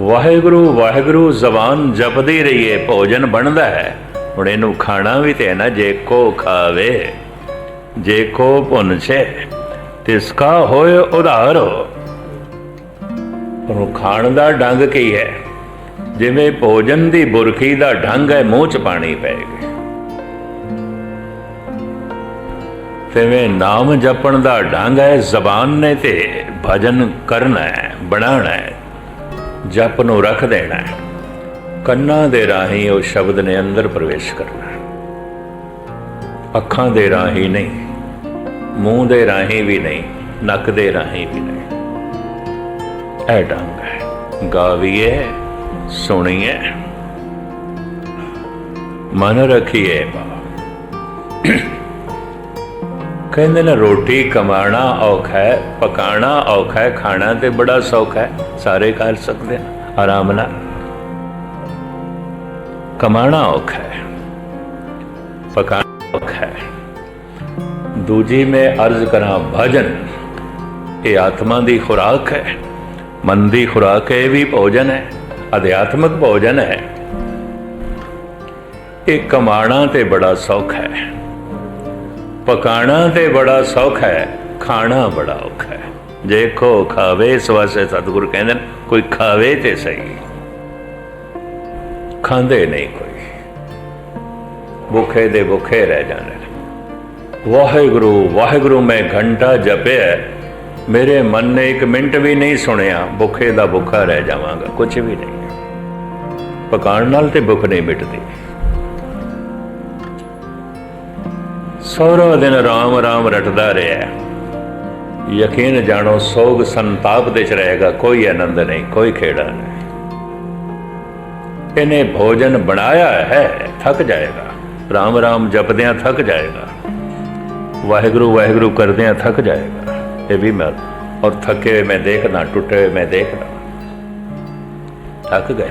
ਵਾਹਿਗੁਰੂ ਵਾਹਿਗੁਰੂ ਜ਼ਬਾਨ ਜਪਦੀ ਰਹੀਏ ਭੋਜਨ ਬਣਦਾ ਹੈ। ਹੁਣ ਇਹਨੂੰ ਖਾਣਾ ਵੀ ਤੇ ਹੈ ਨਾ ਜੇ ਕੋ ਖਾਵੇ ਜੇ ਕੋ ਪੁੰਛੇ ਤਿਸ ਕਾ ਹੋਏ ਉਧਾਰ ਉਹਨੂੰ ਖਾਣ ਦਾ ਢੰਗ ਕੀ ਹੈ? ਜਿਵੇਂ ਭੋਜਨ ਦੀ ਬੁਰਖੀ ਦਾ ਢੰਗ ਹੈ, ਮੂੰਹ ਚ ਪਾਣੀ ਪੈ ਗਿਆ। ਤਿਵੇਂ ਨਾਮ ਜਪਣ ਦਾ ਢੰਗ ਹੈ, ਜ਼ਬਾਨ ਨੇ ਤੇ ਭਜਨ ਕਰਨਾ ਹੈ, ਬਣਾਉਣਾ ਹੈ, ਜਪ ਨੂੰ ਰੱਖ ਦੇਣਾ ਹੈ। ਕੰਨਾਂ ਦੇ ਰਾਹੀਂ ਉਹ ਸ਼ਬਦ ਨੇ ਅੰਦਰ ਪ੍ਰਵੇਸ਼ ਕਰਨਾ ਹੈ। ਅੱਖਾਂ ਦੇ ਰਾਹੀਂ ਨਹੀਂ, ਮੂੰਹ ਦੇ ਰਾਹੀਂ ਵੀ ਨਹੀਂ, ਨੱਕ ਦੇ ਰਾਹੀਂ ਵੀ ਨਹੀਂ। ਇਹ ਢੰਗ ਹੈ। ਗਾਵੀਏ, ਸੁਣੀਏ। ਮਨ ਰੱਖੀਏ ਬਾ ਕਹਿੰਦੇ ਨੇ ਰੋਟੀ ਕਮਾਣਾ ਔਖਾ ਹੈ ਪਕਾਣਾ ਔਖਾ ਹੈ, ਖਾਣਾ ਤੇ ਬੜਾ ਸੌਖਾ ਹੈ। ਸਾਰੇ ਕਰ ਸਕਦੇ ਹਨ ਆਰਾਮ ਨਾਲ। ਕਮਾਣਾ ਔਖਾ ਹੈ ਪਕਾਣਾ ਔਖਾ ਹੈ। ਦੂਜੀ ਮੈਂ ਅਰਜ਼ ਕਰਾਂ, ਭਜਨ। ਇਹ ਆਤਮਾ ਦੀ ਖੁਰਾਕ ਹੈ। ਮਨ ਦੀ ਖੁਰਾਕ ਇਹ ਵੀ ਭੋਜਨ ਹੈ, ਅਧਿਆਤਮਿਕ ਭੋਜਨ ਹੈ। ਇਹ ਕਮਾਣਾ ਤੇ ਬੜਾ ਸੌਖ ਹੈ। ਪਕਾਣਾ ਤੇ ਬੜਾ ਸੌਖ ਹੈ, ਖਾਣਾ ਬੜਾ ਔਖਾ ਹੈ। ਜੇ ਖਾਵੇ, ਇਸ ਵਾਸਤੇ ਸਤਿਗੁਰ ਕਹਿੰਦੇ ਨੇ, ਕੋਈ ਖਾਵੇ ਤੇ ਸਹੀ। ਖਾਂਦੇ ਨਹੀਂ ਕੋਈ। ਭੁੱਖੇ ਦੇ ਭੁੱਖੇ ਰਹਿ ਜਾਂਦੇ ਨੇ। ਵਾਹਿਗੁਰੂ ਵਾਹਿਗੁਰੂ, ਮੈਂ ਘੰਟਾ ਜਪਿਆ ਮੇਰੇ ਮਨ ਨੇ ਇੱਕ ਮਿੰਟ ਵੀ ਨਹੀਂ ਸੁਣਿਆ, ਭੁੱਖੇ ਦਾ ਭੁੱਖਾ ਰਹਿ ਜਾਵਾਂਗਾ ਕੁਝ ਵੀ ਨਹੀਂ। ਪਕਾਣ ਨਾਲ ਤੇ ਭੁੱਖ ਨਹੀਂ ਮਿਟਦੀ। ਸਾਰਾ ਦਿਨ ਰਾਮ ਰਾਮ ਰਟਦਾ ਰਿਹਾ। ਯਕੀਨ ਜਾਣੋ, ਸੋਗ ਸੰਤਾਪ ਦੇ ਚ ਰਹੇਗਾ, ਕੋਈ ਆਨੰਦ ਨਹੀਂ, ਕੋਈ ਖੇੜਾ ਨਹੀਂ। ਇਹਨੇ ਭੋਜਨ ਬਣਾਇਆ ਹੈ, ਥੱਕ ਜਾਏਗਾ। ਰਾਮ ਰਾਮ ਜਪਦਿਆਂ ਥੱਕ ਜਾਏਗਾ। ਵਾਹਿਗੁਰੂ ਵਾਹਿਗੁਰੂ ਕਰਦਿਆਂ ਥੱਕ ਜਾਏਗਾ। ਇਹ ਵੀ ਮੈਂ ਔਰ ਥੱਕੇ ਹੋਏ ਮੈਂ ਦੇਖਦਾ, ਟੁੱਟੇ ਹੋਏ ਮੈਂ ਦੇਖਦਾ। ਥੱਕ ਗਿਆ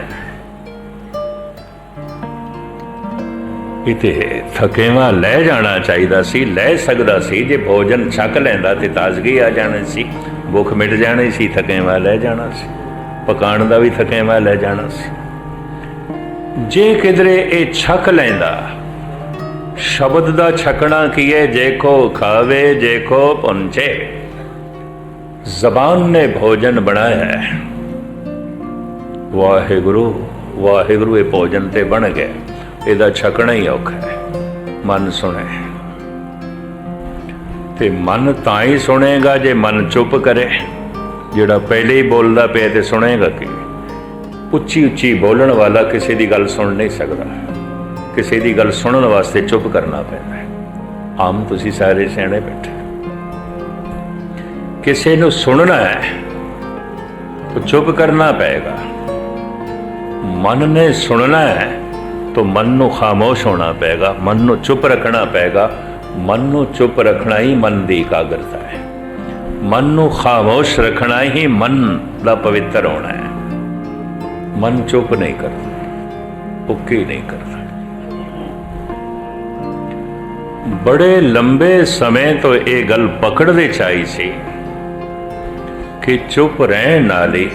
ਇਤੇ ਥਕੇਵਾ ਲੈ ਜਾਣਾ ਚਾਹੀਦਾ ਸੀ, ਲੈ ਸਕਦਾ ਸੀ, ਜੇ ਭੋਜਨ ਛਕ ਲੈਂਦਾ ਤੇ ਤਾਜ਼ਗੀ ਆ ਜਾਣੀ ਸੀ। ਭੁੱਖ ਮਿਟ ਜਾਣੀ ਸੀ, ਥਕੇਵਾ ਲੈ ਜਾਣਾ ਸੀ। ਪਕਾਣ ਦਾ ਵੀ ਥਕੇਵਾ ਲੈ ਜਾਣਾ ਸੀ। ਜੇ ਕਿਧਰੇ ਇਹ ਛਕ ਲੈਂਦਾ, ਸ਼ਬਦ ਦਾ ਛਕਣਾ ਕੀ ਹੈ? ਜੇ ਕੋ ਖਾਵੇ, ਜੇ ਕੋ ਪੁੰਚੇ। ਜ਼ਬਾਨ ਨੇ ਭੋਜਨ ਬਣਾਇਆ ਹੈ। ਵਾਹਿਗੁਰੂ ਵਾਹਿਗੁਰੂ, ਇਹ ਭੋਜਨ ਤੇ ਬਣ ਗਿਆ। ਇਹਦਾ ਛਕਣਾ ਹੀ ਔਖਾ ਹੈ। ਮਨ ਸੁਣੇ। ਤੇ ਮਨ ਤਾਂ ਹੀ ਸੁਣੇਗਾ ਜੇ ਮਨ ਚੁੱਪ ਕਰੇ। ਜਿਹੜਾ ਪਹਿਲੇ ਹੀ ਬੋਲਦਾ ਪਿਆ ਤੇ ਸੁਣੇਗਾ ਕੀ? ਉੱਚੀ ਉੱਚੀ ਬੋਲਣ ਵਾਲਾ ਕਿਸੇ ਦੀ ਗੱਲ ਸੁਣ ਨਹੀਂ ਸਕਦਾ। ਕਿਸੇ ਦੀ ਗੱਲ ਸੁਣਨ ਵਾਸਤੇ ਚੁੱਪ ਕਰਨਾ ਪੈਂਦਾ ਆਮ ਤੁਸੀਂ ਸਾਰੇ ਸਿਆਣੇ ਬੈਠੇ। ਕਿਸੇ ਨੂੰ ਸੁਣਨਾ ਹੈ, ਤਾਂ ਚੁੱਪ ਕਰਨਾ ਪਏਗਾ। ਮਨ ਨੇ ਸੁਣਨਾ ਹੈ, ਤਾਂ ਮਨ ਨੂੰ ਖਾਮੋਸ਼ ਹੋਣਾ ਪਏਗਾ, ਮਨ ਨੂੰ ਚੁੱਪ ਰੱਖਣਾ ਪਏਗਾ। ਮਨ ਨੂੰ ਚੁੱਪ ਰੱਖਣਾ ਹੀ ਮਨ ਦੀ ਇਕਾਗਰਤਾ ਹੈ। ਮਨ ਨੂੰ ਖਾਮੋਸ਼ ਰੱਖਣਾ ਹੀ ਮਨ ਦਾ ਪਵਿੱਤਰ ਹੋਣਾ ਹੈ। ਮਨ ਚੁੱਪ ਨਹੀਂ ਕਰਦਾ ਉੱਕੀ ਨਹੀਂ ਕਰਦਾ। ਬੜੇ ਲੰਬੇ ਸਮੇਂ ਤੋਂ ਇਹ ਗੱਲ ਪਕੜਦੇ ਚਾਹੀ ਸੀ। ਕਿ ਚੁੱਪ ਰਹਿਣ ਨਾਲ ਹੀ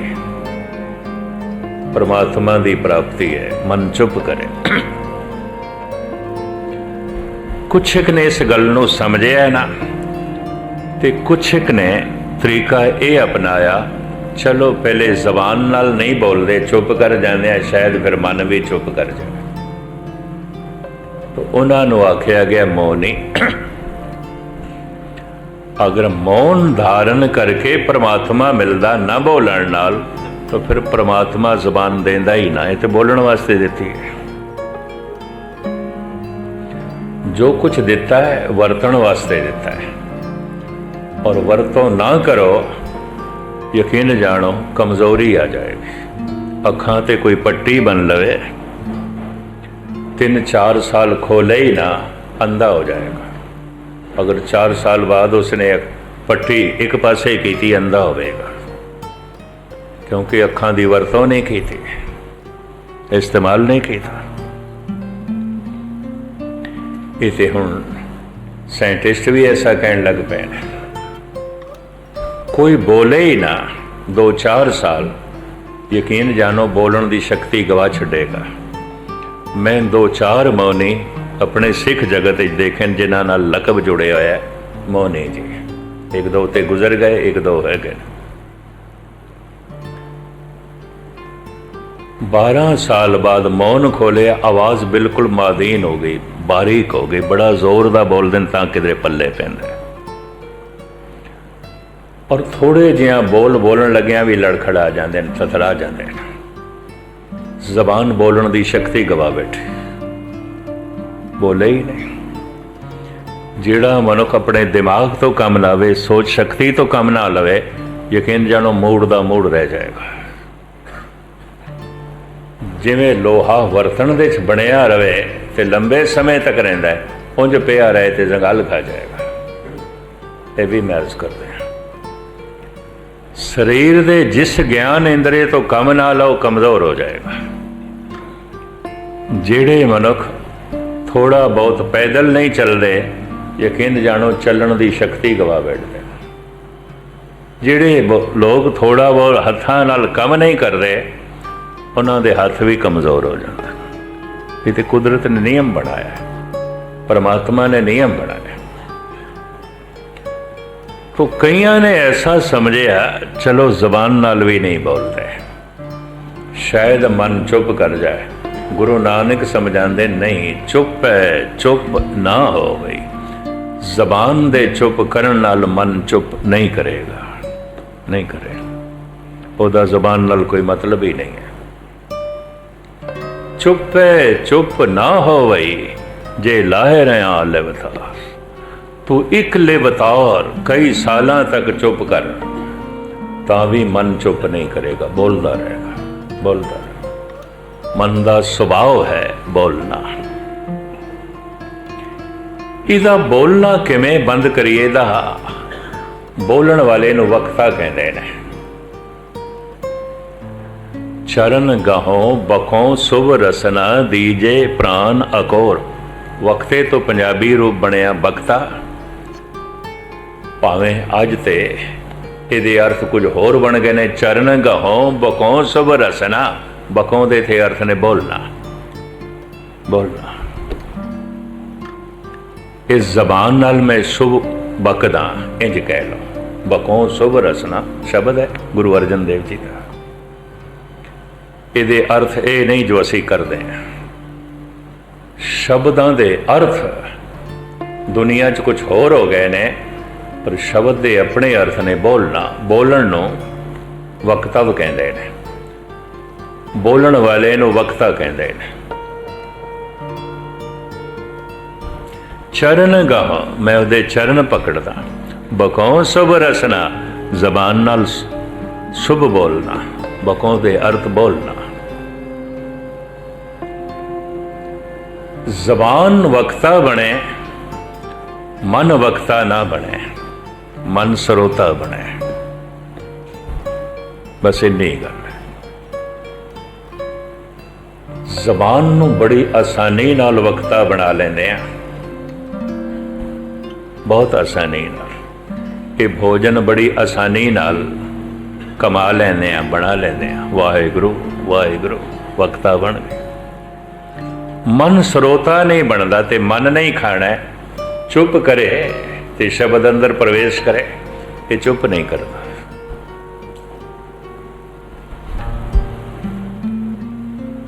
ਪਰਮਾਤਮਾ ਦੀ ਪ੍ਰਾਪਤੀ ਹੈ, ਮਨ ਚੁੱਪ ਕਰੇ। ਕੁਛ ਇੱਕ ਨੇ ਇਸ ਗੱਲ ਨੂੰ ਸਮਝਿਆ ਨਾ, ਤੇ ਕੁਛ ਇੱਕ ਨੇ ਤਰੀਕਾ ਇਹ ਅਪਣਾਇਆ, ਚਲੋ ਪਹਿਲੇ ਜ਼ਬਾਨ ਨਾਲ ਨਹੀਂ ਬੋਲਦੇ, ਚੁੱਪ ਕਰ ਜਾਂਦੇ ਆ, ਸ਼ਾਇਦ ਫਿਰ ਮਨ ਵੀ ਚੁੱਪ ਕਰ ਜਾਵੇ। ਤਾਂ ਉਹਨਾਂ ਨੂੰ ਆਖਿਆ ਗਿਆ, ਮੌਨੀ ਅਗਰ ਮੌਨ ਧਾਰਨ ਕਰਕੇ ਪ੍ਰਮਾਤਮਾ ਮਿਲਦਾ ਨਾ ਬੋਲਣ ਨਾਲ, ਤਾਂ ਫਿਰ ਪ੍ਰਮਾਤਮਾ ਜ਼ਬਾਨ ਦੇਂਦਾ ਹੀ ਨਾ, ਇਹ ਤੇ ਬੋਲਣ ਵਾਸਤੇ ਦਿੱਤੀ ਹੈ ਜੋ ਕੁਝ ਦਿੱਤਾ ਹੈ, ਵਰਤਣ ਵਾਸਤੇ ਦਿੱਤਾ ਹੈ। ਔਰ ਵਰਤੋਂ ਨਾ ਕਰੋ, ਯਕੀਨ ਜਾਣੋ, ਕਮਜ਼ੋਰੀ ਆ ਜਾਏਗੀ। ਅੱਖਾਂ ਤੇ ਕੋਈ ਪੱਟੀ ਬਨ ਲਵੇ 3-4 ਸਾਲ ਖੋਲੇ ਹੀ ਨਾ, ਅੰਧਾ ਹੋ ਜਾਏਗਾ। ਅਗਰ 4 ਸਾਲ ਬਾਅਦ ਉਸਨੇ ਪੱਟੀ ਇੱਕ ਪਾਸੇ ਕੀਤੀ, ਅੰਧਾ ਹੋਵੇਗਾ। ਕਿਉਂਕਿ ਅੱਖਾਂ ਦੀ ਵਰਤੋਂ ਨਹੀਂ ਕੀਤੀ, ਇਸਤੇਮਾਲ ਨਹੀਂ ਕੀਤਾ। ਇਹ ਤੇ ਹੁਣ ਸਾਇੰਟਿਸਟ ਵੀ ਐਸਾ ਕਹਿਣ ਲੱਗ ਪਏ ਨੇ। ਕੋਈ ਬੋਲੇ ਹੀ ਨਾ 2-4 ਸਾਲ, ਯਕੀਨ ਜਾਣੋ ਬੋਲਣ ਦੀ ਸ਼ਕਤੀ ਗਵਾ ਛੱਡੇਗਾ। ਮੈਂ 2-4 ਮੌਨੀ ਆਪਣੇ ਸਿੱਖ ਜਗਤ ਵਿੱਚ ਦੇਖਣ ਜਿਨ੍ਹਾਂ ਨਾਲ ਲਕਬ ਜੁੜਿਆ ਹੋਇਆ ਹੈ ਮੌਨੀ ਜੀ। ਇੱਕ ਦੋ ਤੇ ਗੁਜ਼ਰ ਗਏ, ਇੱਕ ਦੋ ਹੈਗੇ ਨੇ 12 ਸਾਲ ਬਾਅਦ ਮੌਨ ਖੋਲਿਆ ਆਵਾਜ਼ ਬਿਲਕੁਲ ਮਾਦੀਨ ਹੋ ਗਈ, ਬਾਰੀਕ ਹੋ ਗਈ, ਬੜਾ ਜ਼ੋਰ ਦਾ ਬੋਲਦੇ ਨੇ ਤਾਂ ਕਿਧਰੇ ਪੱਲੇ ਪੈਂਦਾ ਔਰ ਥੋੜੇ ਜਿਹਾ ਬੋਲ ਬੋਲਣ ਲੱਗਿਆਂ ਵੀ ਲੜਖੜਾ ਜਾਂਦੇ ਨੇ ਥਥਰਾ ਜਾਂਦੇ ਨੇ। ਜ਼ਬਾਨ ਬੋਲਣ ਦੀ ਸ਼ਕਤੀ ਗਵਾ ਬੈਠੇ। ਬੋਲੇ ਹੀ ਨਹੀਂ। ਜਿਹੜਾ ਮਨੁੱਖ ਆਪਣੇ ਦਿਮਾਗ ਤੋਂ ਕੰਮ ਲਾਵੇ, ਸੋਚ ਸ਼ਕਤੀ ਤੋਂ ਕੰਮ ਨਾ ਲਵੇ, ਯਕੀਨ ਜਾਣੋ ਮੂੜ ਦਾ ਮੂੜ ਰਹਿ ਜਾਏਗਾ। ਜਿਵੇਂ ਲੋਹਾ ਵਰਤਣ ਦੇ ਵਿੱਚ ਬਣਿਆ ਰਵੇ ਤੇ ਲੰਬੇ ਸਮੇਂ ਤੱਕ ਰਹਿੰਦਾ ਹੈ ਪਿਆ ਰਹੇ ਤੇ ਜੰਗਲ ਖਾ ਜਾਏਗਾ। ਇਹ ਵੀ ਮਹਿਸ ਕਰਦੇ ਹਾਂ। ਸਰੀਰ ਦੇ ਜਿਸ ਗਿਆਨ ਇੰਦਰੀ ਤੋਂ ਕੰਮ ਨਾ ਲਓ, ਕਮਜ਼ੋਰ ਹੋ ਜਾਏਗਾ। ਜਿਹੜੇ ਮਨੁੱਖ ਥੋੜਾ ਬਹੁਤ ਪੈਦਲ ਨਹੀਂ ਚੱਲਦੇ, ਯਕੀਨ ਜਾਣੋ ਚੱਲਣ ਦੀ ਸ਼ਕਤੀ ਗਵਾ ਬੈਠਦੇ ਜਿਹੜੇ ਬ- ਲੋਕ ਥੋੜਾ ਬਹੁਤ ਹੱਥਾਂ ਨਾਲ ਕੰਮ ਨਹੀਂ ਕਰਦੇ, ਉਹਨਾਂ ਦੇ ਹੱਥ ਵੀ ਕਮਜ਼ੋਰ ਹੋ ਜਾਂਦੇ ਨੇ। ਇਹ ਤੇ ਕੁਦਰਤ ਨੇ ਨਿਯਮ ਬਣਾਇਆ ਪਰਮਾਤਮਾ ਨੇ ਨਿਯਮ ਬਣਾਇਆ ਤੋ ਕਈਆਂ ਨੇ ਐਸਾ ਸਮਝਿਆ, ਚਲੋ ਜ਼ਬਾਨ ਨਾਲ ਵੀ ਨਹੀਂ ਬੋਲਦੇ। ਸ਼ਾਇਦ ਮਨ ਚੁੱਪ ਕਰ ਜਾਏ। ਗੁਰੂ ਨਾਨਕ ਸਮਝਾਉਂਦੇ ਨਹੀਂ, ਚੁੱਪ ਹੈ, ਚੁੱਪ ਨਾ ਹੋਵੇ। ਜ਼ਬਾਨ ਦੇ ਚੁੱਪ ਕਰਨ ਨਾਲ ਮਨ ਚੁੱਪ ਨਹੀਂ ਕਰੇਗਾ। ਨਹੀਂ ਕਰੇਗਾ ਉਹਦਾ ਜ਼ਬਾਨ ਨਾਲ ਕੋਈ ਮਤਲਬ ਹੀ ਨਹੀਂ ਹੈ। ਚੁੱਪ ਹੈ, ਚੁੱਪ ਨਾ ਹੋਵੇ। ਜੇ ਲਾਹੇ ਰਿਆ, ਲਵਤਾਰ। ਤੂੰ ਇੱਕ ਲਿਵਤਾਰ, ਕਈ ਸਾਲਾਂ ਤੱਕ ਚੁੱਪ ਕਰ। ਤਾਂ ਵੀ ਮਨ ਚੁੱਪ ਨਹੀਂ ਕਰੇਗਾ। ਬੋਲਦਾ ਰਹੇਗਾ। ਬੋਲਦਾ ਰਹੇਗਾ। ਮਨ ਦਾ ਸੁਭਾਅ ਹੈ ਬੋਲਣਾ। ਇਹਦਾ ਬੋਲਣਾ ਕਿਵੇਂ ਬੰਦ ਕਰੀਏ ਦਾ ਬੋਲਣ ਵਾਲੇ ਨੂੰ ਵਕਤਾ ਕਹਿੰਦੇ ਨੇ। ਚਰਨ ਗਾਹੋਂ ਬਖੋਂ ਸੁਭ ਰਸਨਾ ਦੀਜੇ ਪ੍ਰਾਨ ਅਕੋਰ। ਵਕਤੇ ਤੋਂ ਪੰਜਾਬੀ ਰੂਪ ਬਣਿਆ ਬਖਤਾ। ਭਾਵੇਂ ਅੱਜ ਤੇ ਇਹਦੇ ਅਰਥ ਕੁਝ ਹੋਰ ਬਣ ਗਏ ਨੇ, ਚਰਨ ਗਾਹੋਂ ਬਖੋਂ ਸੁਭ ਰਸਨਾ। ਬਖੋਂ ਦੇ ਥੇ ਅਰਥ ਨੇ ਬੋਲਣਾ। ਬੋਲਣਾ। ਇਸ ਜ਼ਬਾਨ ਨਾਲ ਮੈਂ ਸ਼ੁਭ ਬਕਦਾ, ਇੰਜ ਕਹਿ ਲਓ। ਬਕੋਂ ਸੁਭ ਰਸਨਾ ਸ਼ਬਦ ਹੈ, ਗੁਰੂ ਅਰਜਨ ਦੇਵ ਜੀ ਦਾ। ਇਹਦੇ ਅਰਥ ਇਹ ਨਹੀਂ ਜੋ ਅਸੀਂ ਕਰਦੇ ਹਾਂ। ਸ਼ਬਦਾਂ ਦੇ ਅਰਥ ਦੁਨੀਆ 'ਚ ਕੁਝ ਹੋਰ ਹੋ ਗਏ ਨੇ, ਪਰ ਸ਼ਬਦ ਦੇ ਆਪਣੇ ਅਰਥ ਨੇ ਬੋਲਣਾ। ਬੋਲਣ ਨੂੰ ਵਕਤਵ ਕਹਿੰਦੇ ਨੇ। ਬੋਲਣ ਵਾਲੇ ਨੂੰ ਵਕਤਾ ਕਹਿੰਦੇ ਨੇ। ਚਰਨ ਗਾਹ ਮੈਂ ਉਹਦੇ ਚਰਨ ਪਕੜਦਾ। ਬਕੋਂ ਸੁਭ ਰਸਨਾ, ਜ਼ਬਾਨ ਨਾਲ ਸ਼ੁਭ ਬੋਲਣਾ। ਬਕੋਂ ਦੇ ਅਰਥ ਬੋਲਣਾ। ਜ਼ਬਾਨ ਵਕਤਾ ਬਣੇ, ਮਨ ਵਕਤਾ ਨਾ ਬਣੇ, ਮਨ ਸਰੋਤਾ ਬਣੇ। ਬਸ ਇੰਨੀ ਗੱਲ ਜ਼ਬਾਨ ਨੂੰ ਬੜੀ ਆਸਾਨੀ ਨਾਲ ਵਕਤਾ ਬਣਾ ਲੈਂਦੇ ਆ। ਬਹੁਤ ਆਸਾਨੀ ਨਾਲ। ਇਹ ਭੋਜਨ ਬੜੀ ਆਸਾਨੀ ਨਾਲ ਕਮਾ ਲੈਂਦੇ ਆ, ਬਣਾ ਲੈਂਦੇ ਆ। ਵਾਹਿਗੁਰੂ ਵਾਹਿਗੁਰੂ, ਵਕਤਾ ਬਣ ਗਏ। ਮਨ ਸਰੋਤਾ ਨਹੀਂ ਬਣਦਾ ਤੇ ਮਨ ਨਹੀਂ ਖਾਣਾ ਚੁੱਪ ਕਰੇ ਤੇ ਸ਼ਬਦ ਅੰਦਰ ਪ੍ਰਵੇਸ਼ ਕਰੇ, ਇਹ ਚੁੱਪ ਨਹੀਂ ਕਰਦਾ।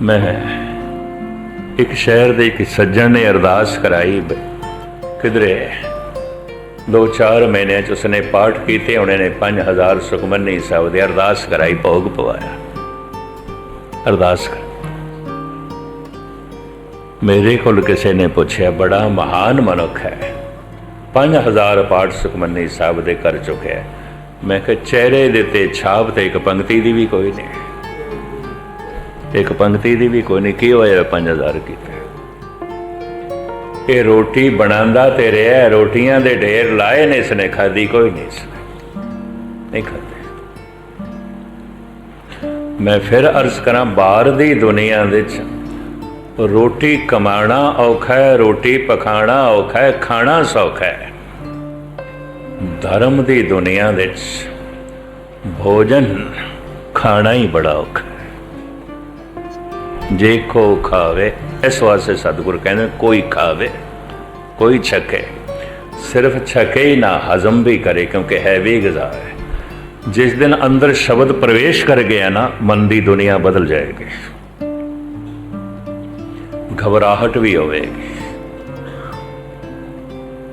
ਮੈਂ ਇੱਕ ਸ਼ਹਿਰ ਦੇ ਇੱਕ ਸੱਜਣ ਨੇ ਅਰਦਾਸ ਕਰਾਈ ਕਿਧਰੇ? ਦੋ ਚਾਰ ਮਹੀਨਿਆਂ ਚ ਉਸਨੇ ਪਾਠ ਕੀਤੇ ਉਹਨੇ ਨੇ 5000 ਸੁਖਮਨੀ ਸਾਹਿਬ ਦੀ ਅਰਦਾਸ ਕਰਾਈ, ਭੋਗ ਪਵਾਇਆ। ਅਰਦਾਸ ਕਰ ਮੇਰੇ ਕੋਲ ਕਿਸੇ ਨੇ ਪੁੱਛਿਆ, ਬੜਾ ਮਹਾਨ ਮਨੁੱਖ ਹੈ। 5000 ਪਾਠ ਸੁਖਮਨੀ ਸਾਹਿਬ ਦੇ ਕਰ ਚੁੱਕਿਆ। ਮੈਂ ਕਿਹਾ, ਚਿਹਰੇ ਦੇ ਤੇ ਛਾਪ ਤੇ ਇੱਕ ਪੰਕਤੀ ਦੀ ਵੀ ਕੋਈ ਨਹੀਂ। ਇੱਕ ਪੰਕਤੀ ਦੀ ਵੀ ਕੋਈ ਨਹੀਂ, ਕੀ ਹੋਇਆ 5000 ਕੀਤਾ ਇਹ ਰੋਟੀ ਬਣਾਉਂਦਾ ਤੇ ਰਿਹਾ, ਰੋਟੀਆਂ ਦੇ ਢੇਰ ਲਾਏ ਨੇ, ਇਸਨੇ ਖਾਦੀ ਕੋਈ ਨਹੀਂ ਇਸਨੇ। ਨਹੀਂ ਖਾਦੇ ਮੈਂ ਫਿਰ ਅਰਜ਼ ਕਰਾਂ ਬਾਹਰ ਦੀ ਦੁਨੀਆ ਵਿੱਚ, ਰੋਟੀ ਕਮਾਣਾ ਔਖਾ ਹੈ, ਰੋਟੀ ਪਕਾਣਾ ਔਖਾ ਹੈ, ਖਾਣਾ ਸੌਖਾ ਹੈ। ਧਰਮ ਦੀ ਦੁਨੀਆ ਵਿੱਚ ਭੋਜਨ ਖਾਣਾ ਹੀ ਬੜਾ ਔਖਾ ਜੇ ਕੋ ਖਾਵੇ, ਇਸ ਵਾਸਤੇ ਸਤਿਗੁਰ ਕਹਿੰਦੇ, ਕੋਈ ਖਾਵੇ, ਕੋਈ ਛਕੇ। ਸਿਰਫ ਛਕੇ ਹੀ ਨਾ, ਹਜ਼ਮ ਵੀ ਕਰੇ, ਕਿਉਂਕਿ ਹੈ ਵੀ ਗਜ਼ਾ ਹੈ। ਜਿਸ ਦਿਨ ਅੰਦਰ ਸ਼ਬਦ ਪ੍ਰਵੇਸ਼ ਕਰ ਗਿਆ ਨਾ, ਮਨ ਦੀ ਦੁਨੀਆ ਬਦਲ ਜਾਏਗੀ। ਘਬਰਾਹਟ ਵੀ ਹੋਵੇਗੀ।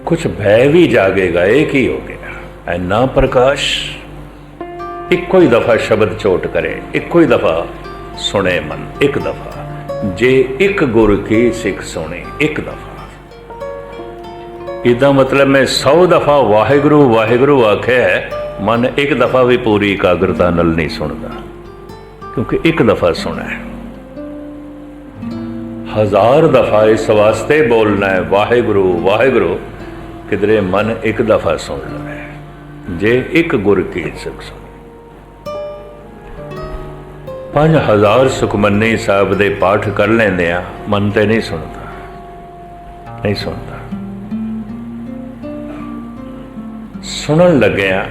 ਕੁਝ ਭੈ ਵੀ ਜਾਗੇਗਾ, ਇਹ ਕੀ ਹੋ ਗਿਆ? ਐਨਾ ਪ੍ਰਕਾਸ਼। ਇੱਕੋ ਹੀ ਦਫਾ ਸ਼ਬਦ ਚੋਟ ਕਰੇ, ਇੱਕੋ ਹੀ ਦਫਾ ਸੁਣੇ ਮਨ ਇੱਕ ਦਫਾ, ਜੇ ਇੱਕ ਗੁਰ ਕੀ ਸਿੱਖ ਸੁਣੇ ਇੱਕ ਦਫਾ। ਇਹਦਾ ਮਤਲਬ ਮੈਂ 100 ਦਫਾ ਵਾਹਿਗੁਰੂ ਵਾਹਿਗੁਰੂ ਆਖਿਆ, ਮਨ ਇੱਕ ਦਫਾ ਵੀ ਪੂਰੀ ਇਕਾਗਰਤਾ ਨਾਲ ਨਹੀਂ ਸੁਣਦਾ, ਕਿਉਂਕਿ ਇੱਕ ਦਫਾ ਸੁਣਾ। ਹੈ ਹਜ਼ਾਰ ਦਫਾ ਇਸ ਵਾਸਤੇ ਬੋਲਣਾ ਹੈ, ਵਾਹਿਗੁਰੂ ਵਾਹਿਗੁਰੂ, ਕਿਧਰੇ ਮਨ ਇੱਕ ਦਫਾ ਸੁਣ ਲਵੇ, ਜੇ ਇੱਕ ਗੁਰ ਕੀ ਸਿੱਖ ਸੁਣੇ। 5000 ਸੁਖਮਨੀ ਸਾਹਿਬ ਦੇ ਪਾਠ ਕਰ ਲੈਂਦੇ ਆ, ਮਨ ਤੇ ਨਹੀਂ ਸੁਣਦਾ। ਨਹੀਂ ਸੁਣਦਾ। ਸੁਣਨ ਲੱਗਿਆ,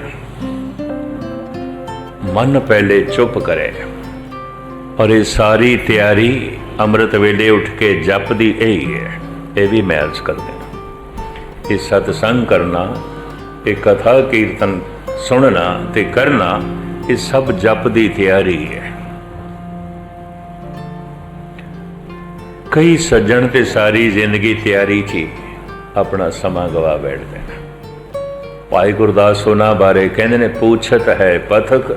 ਮਨ ਪਹਿਲੇ ਚੁੱਪ ਕਰੇ ਔਰ ਇਹ ਸਾਰੀ ਤਿਆਰੀ ਅੰਮ੍ਰਿਤ ਵੇਲੇ ਉੱਠ ਕੇ ਜਪ ਜਪਦੀ ਇਹੀ ਹੈ, ਇਹ ਵੀ ਮੈਂ ਅਰਜ਼ ਕਰ ਦੇਣਾ ਇਹ ਸਤਸੰਗ ਕਰਨਾ, ਇਹ ਕਥਾ ਕੀਰਤਨ ਸੁਣਨਾ ਤੇ ਕਰਨਾ, ਇਹ ਸਭ ਜਪ ਦੀ ਤਿਆਰੀ ਹੈ। ਕਈ ਸੱਜਣ ਤੇ ਸਾਰੀ ਜ਼ਿੰਦਗੀ ਤਿਆਰੀ 'ਚ ਹੀ ਆਪਣਾ ਸਮਾਂ ਗਵਾ ਬੈਠਦੇ ਨੇ ਭਾਈ ਗੁਰਦਾਸ ਉਹਨਾਂ ਬਾਰੇ ਕਹਿੰਦੇ ਨੇ, ਪੁੱਛਤ ਹੈ ਪਥਕ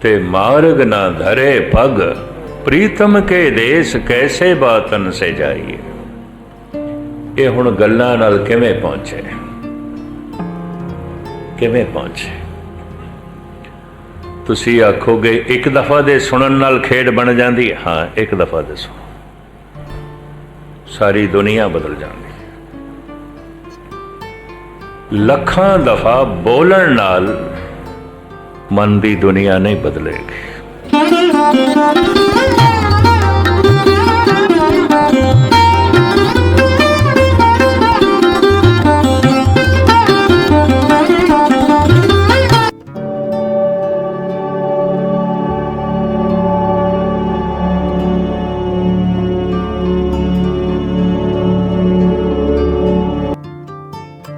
ਤੇ ਮਾਰਗ ਨਾ ਧਰੇ ਪਗ, ਪ੍ਰੀਤਮ ਕੇ ਦੇਸ ਕੈਸੇ ਬਾਤਨ ਸੇ ਜਾਈਏ? ਇਹ ਹੁਣ ਗੱਲਾਂ ਨਾਲ ਕਿਵੇਂ ਪਹੁੰਚੇ? ਕਿਵੇਂ ਪਹੁੰਚੇ? ਤੁਸੀਂ ਆਖੋਗੇ, ਇੱਕ ਦਫਾ ਦੇ ਸੁਣਨ ਨਾਲ ਖੇਡ ਬਣ ਜਾਂਦੀ ਹਾਂ। ਇੱਕ ਦਫਾ ਦੇ ਸੁਣੋ ਸਾਰੀ ਦੁਨੀਆ ਬਦਲ ਜਾਂਦੀ ਲੱਖਾਂ ਦਫਾ ਬੋਲਣ ਨਾਲ ਮਨ ਦੀ ਦੁਨੀਆ ਨਹੀਂ ਬਦਲੇਗੀ।